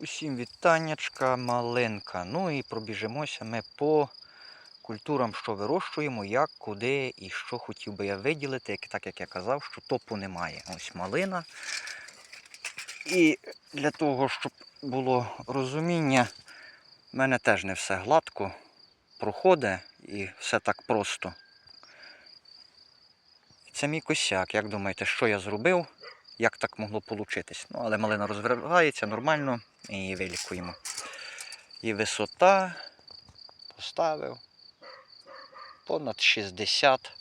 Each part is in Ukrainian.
Усім вітаннячка, малинка. Ну і пробіжимося ми по культурам, що вирощуємо, як, куди і що хотів би я виділити, так як я казав, що топу немає. Ось малина. І для того, щоб було розуміння, в мене теж не все гладко проходить і все так просто. Це мій косяк. Як думаєте, що я зробив? Як так могло получитись? Ну, але малина розвивається нормально і вилікуємо. І висота поставив понад 60,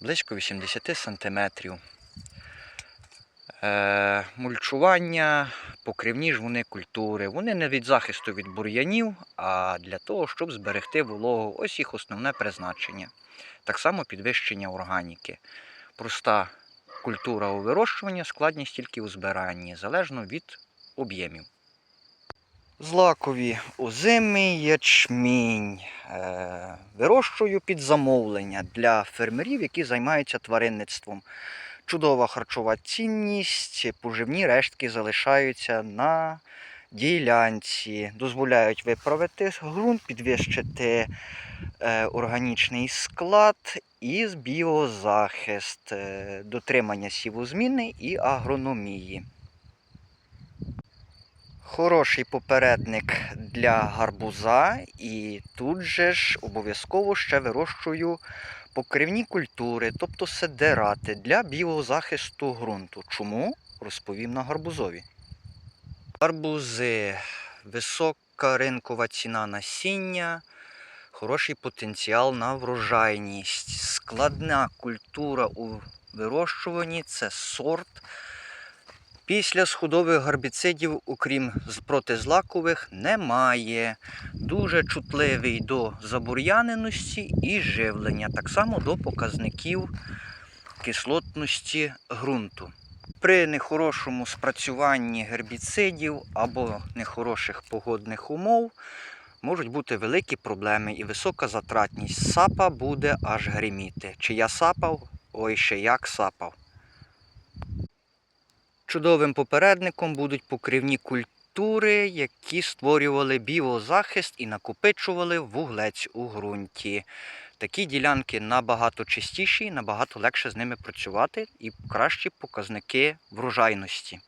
близько 80 сантиметрів. Е, мульчування, покривні ж вони культури. Вони не від захисту від бур'янів, а для того, щоб зберегти вологу. Ось їх основне призначення. Так само підвищення органіки. Проста культура у вирощуванні, складність тільки у збиранні, залежно від об'ємів. Злакові озимий ячмінь. Е, вирощую під замовлення для фермерів, які займаються тваринництвом. Чудова харчова цінність, поживні рештки залишаються на ділянці, дозволяють виправити ґрунт, підвищити е, органічний склад і біозахист, е, дотримання сівозміни і агрономії. Хороший попередник для гарбуза, і тут же ж обов'язково ще вирощую покривні культури, тобто седерати для біозахисту ґрунту. Чому? Розповім на гарбузові. Гарбузи, висока ринкова ціна насіння, хороший потенціал на врожайність. Складна культура у вирощуванні це сорт. Після сходових гарбіцидів, окрім протизлакових, немає. Дуже чутливий до забур'яненості і живлення, так само до показників кислотності ґрунту. При нехорошому спрацюванні гербіцидів або нехороших погодних умов можуть бути великі проблеми і висока затратність. Сапа буде аж гриміти. Чи я сапав? Ой, ще як сапав. Чудовим попередником будуть покривні культури, які створювали біозахист і накопичували вуглець у ґрунті. Такі ділянки набагато чистіші, набагато легше з ними працювати і кращі показники врожайності.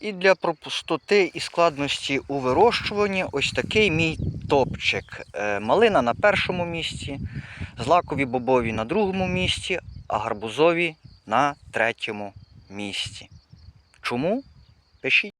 І для пропустоти і складності у вирощуванні ось такий мій топчик. Е, Малина на першому місці, злакові бобові на другому місці, а гарбузові на третьому місці. Чому? Пишіть.